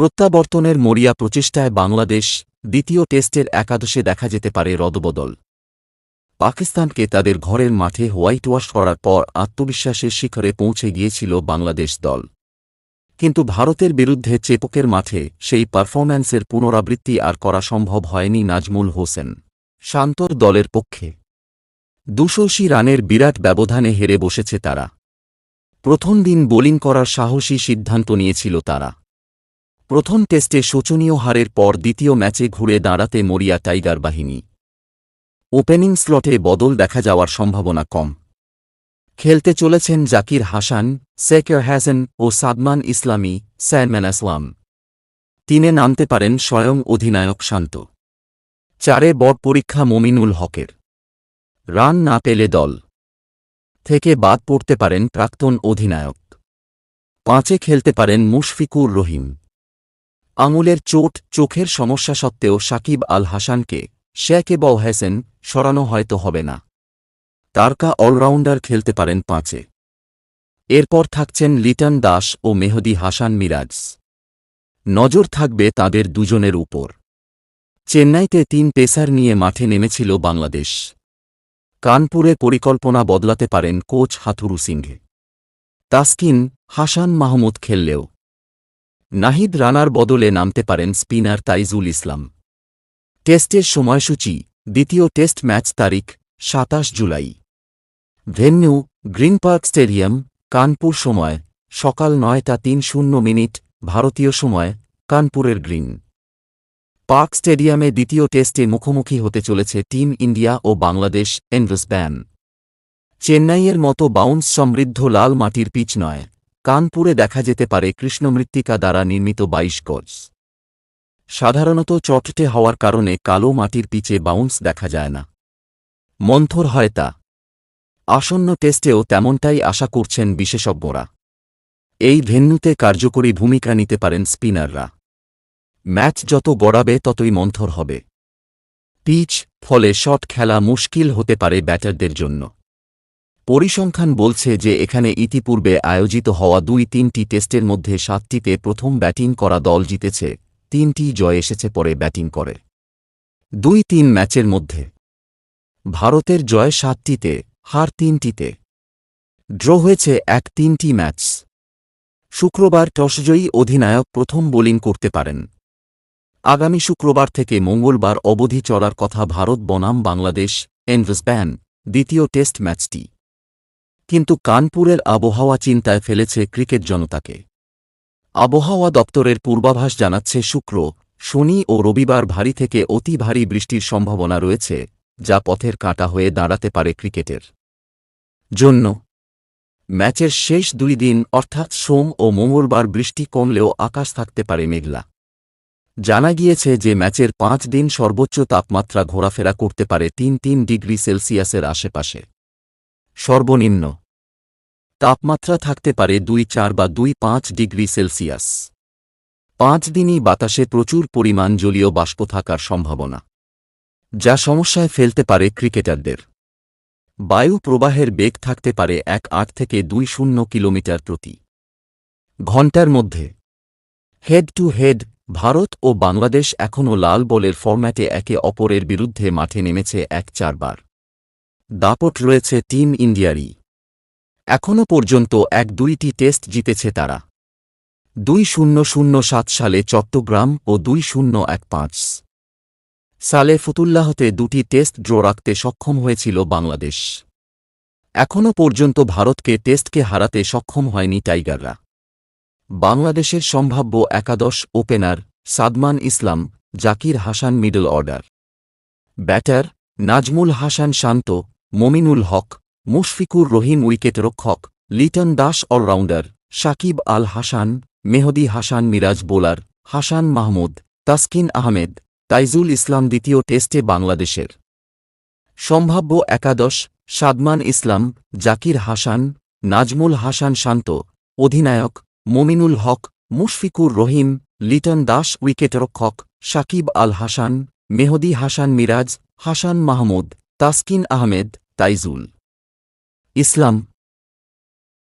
প্রত্যাবর্তনের মরিয়া প্রচেষ্টায় বাংলাদেশ দ্বিতীয় টেস্টের একাদশে দেখা যেতে পারে রদবদল। পাকিস্তানকে তাদের ঘরের মাঠে হোয়াইট ওয়াশ করার পর আত্মবিশ্বাসের শিখরে পৌঁছে গিয়েছিল বাংলাদেশ দল। কিন্তু ভারতের বিরুদ্ধে চেপকের মাঠে সেই পারফরম্যান্সের পুনরাবৃত্তি আর করা সম্ভব হয়নি নাজমুল হোসেন। শান্তর দলের পক্ষে দুশোশি রানের বিরাট ব্যবধানে হেরে বসেছে তারা। প্রথম দিন বোলিং করার সাহসী সিদ্ধান্ত নিয়েছিল তারা। প্রথম টেস্টে শোচনীয় হারের পর দ্বিতীয় ম্যাচে ঘুরে দাঁড়াতে মরিয়া টাইগার বাহিনী। ওপেনিং স্লটে বদল দেখা যাওয়ার সম্ভাবনা কম। খেলতে চলেছেন জাকির হাসান, সেকের হ্যাসেন ও সাদমান ইসলামী স্যারম্যান আসলাম। তিনে নামতে পারেন স্বয়ং অধিনায়ক শান্ত। চারে বড় পরীক্ষা মমিনুল হকের। রান না পেলে দল। থেকে বাদ পড়তে পারেন প্রাক্তন অধিনায়ক। পাঁচে খেলতে পারেন মুশফিকুর রহিম। আঙুলের চোট চোখের সমস্যা সত্ত্বেও সাকিব আল হাসানকে শেকে বল হেসেন সরানো হয়তো হবে না। তারকা অলরাউন্ডার খেলতে পারেন পাঁচে। এরপর থাকছেন লিটন দাস ও মেহদি হাসান মিরাজ। নজর থাকবে তাদের দুজনের উপর। চেন্নাইতে তিন পেসার নিয়ে মাঠে নেমেছিল বাংলাদেশ। কানপুরে পরিকল্পনা বদলাতে পারেন কোচ হাথুরু সিংহে। তাসকিন, হাসান মাহমুদ খেললেও নাহিদ রানার বদলে নামতে পারেন স্পিনার তাইজুল ইসলাম। টেস্টের সময়সূচি, দ্বিতীয় টেস্ট ম্যাচ তারিখ, সাতাশ July. Venue, green park stadium, Kanpur সময়, সকাল নয়টা তিন শূন্য মিনিট, ভারতীয় সময়, কানপুরের গ্রিন। পার্ক স্টেডিয়ামে দ্বিতীয় টেস্টে মুখোমুখি হতে চলেছে টিম ইন্ডিয়া ও বাংলাদেশ এনভেস ব্যান। চেন্নাইয়ের মতো বাউন্স সমৃদ্ধ লাল মাটির পিচ নয়। কানপুরে দেখা যেতে পারে কৃষ্ণমৃত্তিকা দ্বারা নির্মিত বাইশ গজ। সাধারণত চটটে হওয়ার কারণে কালো মাটির পিচে বাউন্স দেখা যায় না। মন্থর হয় তা। আসন্ন টেস্টেও তেমনটাই আশা করছেন বিশেষজ্ঞরা। এই ভেন্যুতে কার্যকরী ভূমিকা নিতে পারেন স্পিনাররা। ম্যাচ যত গড়াবে ততই মন্থর হবে। পিচ, ফলে শট খেলা মুশকিল হতে পারে ব্যাটারদের জন্য। পরিসংখ্যান বলছে যে এখানে ইতিপূর্বে আয়োজিত হওয়া দুই তিনটি টেস্টের মধ্যে সাতটিতে প্রথম ব্যাটিং করা দল জিতেছে, তিনটি জয় এসেছে পরে ব্যাটিং করে। দুই তিন ম্যাচের মধ্যে। ভারতের জয় সাতটিতে, হার তিনটিতে। ড্র হয়েছে এক তিনটি ম্যাচ। শুক্রবার টসজয়ী অধিনায়ক প্রথম বোলিং করতে পারেন। আগামী শুক্রবার থেকে মঙ্গলবার অবধি চলার কথা ভারত বনাম বাংলাদেশ এনভেসব্যান দ্বিতীয় টেস্ট ম্যাচটি। কিন্তু কানপুরের আবহাওয়া চিন্তায় ফেলেছে ক্রিকেট জনতাকে। আবহাওয়া দপ্তরের পূর্বাভাস জানাচ্ছে শুক্র, শনি ও রবিবার ভারী থেকে অতি ভারী বৃষ্টির সম্ভাবনা রয়েছে, যা পথের কাঁটা হয়ে দাঁড়াতে পারে ক্রিকেটের। জন্য ম্যাচের শেষ দুই দিন, অর্থাৎ সোম ও মঙ্গলবার বৃষ্টি কমলেও আকাশ থাকতে পারে মেঘলা। জানা গিয়েছে যে ম্যাচের পাঁচ দিন সর্বোচ্চ তাপমাত্রা ঘোরাফেরা করতে পারে তিন তিন ডিগ্রি সেলসিয়াসের আশেপাশে। সর্বনিম্ন তাপমাত্রা থাকতে পারে দুই চার বা দুই পাঁচ ডিগ্রি সেলসিয়াস। পাঁচ দিনই বাতাসে প্রচুর পরিমাণ জলীয় বাষ্প থাকার সম্ভাবনা, যা সমস্যায় ফেলতে পারে ক্রিকেটারদের। বায়ু প্রবাহের বেগ থাকতে পারে এক আট থেকে দুই শূন্য কিলোমিটার প্রতি ঘণ্টার মধ্যে। হেড টু হেড, ভারত ও বাংলাদেশ এখনও লাল বলের ফরম্যাটে একে অপরের বিরুদ্ধে মাঠে নেমেছে এক চারবার। দাপট রয়েছে টিম ইন্ডিয়ারই। এখনও পর্যন্ত এক দুইটি টেস্ট জিতেছে তারা। দুই শূন্য শূন্য সাত সালে চট্টগ্রাম ও দুই শূন্য এক পাঁচ। সালে ফতুল্লাহতে দুটি টেস্ট ড্র রাখতে সক্ষম হয়েছিল বাংলাদেশ। এখনও পর্যন্ত ভারতকে টেস্টকে হারাতে সক্ষম হয়নি টাইগাররা। বাংলাদেশের সম্ভাব্য একাদশ opener Sadman Islam, Zakir Hasan middle order. Batter Najmul Hasan Shanto Mominul Haque, Mushfiqur Rahim উইকেটরক্ষক Liton Das allrounder, Shakib Al Hasan, Mehidy Hasan Miraz bowler, Hasan Mahmud, Taskin Ahmed, Taijul Islam দ্বিতীয় টেস্টে বাংলাদেশের। সম্ভাব্য একাদশ, সাদমান ইসলাম, জাকির হাসান, নাজমুল হাসান শান্ত, অধিনায়ক, মমিনুল হক, মুশফিকুর রহিম, লিটন দাস উইকেটরক্ষক সাকিব আল হাসান, মেহদি হাসান মিরাজ, হাসান মাহমুদ। তাসকিন আহমেদ তাইজুল। ইসলাম